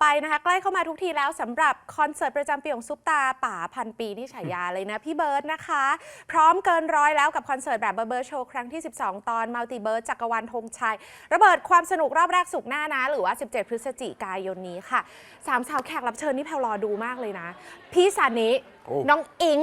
ไปนะคะ ใกล้เข้ามาทุกทีแล้วสำหรับคอนเสิร์ตประจำปีของซุปตาป่าพันปีนี่ฉายาเลยนะพี่เบิร์ดนะคะ พร้อมเกินร้อยแล้วกับคอนเสิร์ตแบบเบิร์ดโชว์ครั้งที่ 12 ตอนมัลติเบิร์ดจักรวาลธงชัย ระเบิดความสนุกรอบแรกสุกร์หน้านะ หรือว่า 17 พฤศจิกายนนี้ค่ะสามสาวแขกรับเชิญนี่แพลรอดูมากเลยนะ พี่สานิโอ้น้องอิง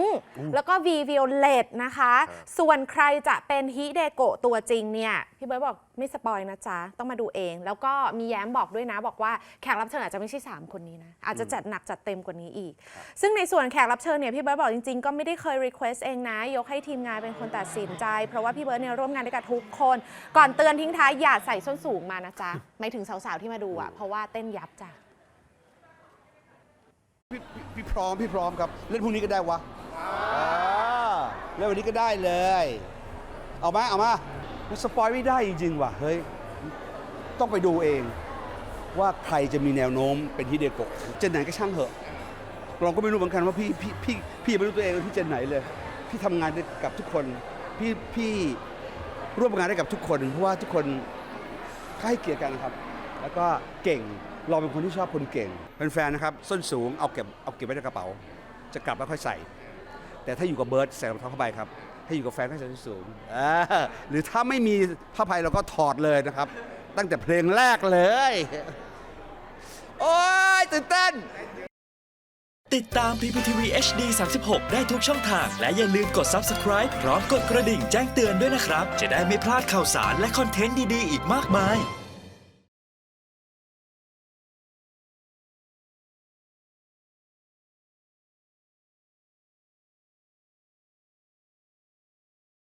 แล้วก็วีวิโอเลตนะคะ ส่วนใครจะเป็นฮิเดโกะตัวจริงเนี่ยพี่เบิร์ดบอกไม่สปอยนะจ๊ะต้องมาดูเอง แล้วก็มีแย้มบอกด้วยนะบอกว่าแขกรับเชิญอาจจะไม่ใช่ 3 คนนี้นะ อาจจะจัดหนักจัดเต็มกว่านี้อีก ซึ่งในส่วนแขกรับเชิญเนี่ยพี่เบิร์ดบอกจริงๆ ก็ไม่ได้เคยรีเควสเองนะ ยกให้ทีมงานเป็นคนตัดสินใจ เพราะว่าพี่เบิร์ดเนี่ยร่วมงานด้วยกับทุกคน ก่อนเตือนทิ้งท้ายอย่าใส่ส้นสูงมานะจ๊ะไม่ถึงสาวๆที่มาดูอะเพราะว่าเต้นยับจ้ะพี่พี่พี่พร้อมพี่พร้อมครับเล่นพรุ่งนี้ก็ได้วะอ่าเล่นวันนี้ก็ได้เลย เอามาเอามามันสปอยไม่ได้จริงๆว่ะเฮ้ยต้องไปดูเอง ว่าใครจะมีแนวโน้มเป็นฮิเดโกะเจนไหนก็ช่างเหอะเราก็ไม่รู้เหมือนกันว่าพี่พี่พี่พี่ไม่รู้ตัวเองว่าพี่เจนไหนเลย พี่ทำงานได้กับทุกคนพี่พี่ร่วมงานได้กับทุกคน เพราะว่าทุกคนให้เกียรติกันนะครับ แล้วก็เก่งเราเป็นคนที่ชอบคนเก่งเป็นแฟนนะครับส้นสูงเอาเก็บเอาเก็บไว้ในกระเป๋า จะกลับแล้วค่อยใส่ แต่ถ้าอยู่กับเบิร์ดใส่รองเท้าผ้าใบครับถ้าอยู่กับแฟนก็ใส่ส้นสูงหรือถ้าไม่มีผ้าใบเราก็ถอดเลยนะครับ ตั้งแต่เพลงแรกเลย โอ้ยตื่นเต้น ติดตาม PPTV HD 36 ได้ทุกช่องทาง และอย่าลืมกด Subscribe พร้อมกดกระดิ่งแจ้งเตือนด้วยนะครับ จะได้ไม่พลาดข่าวสารและคอนเทนต์ดี ๆ อีกมากมาย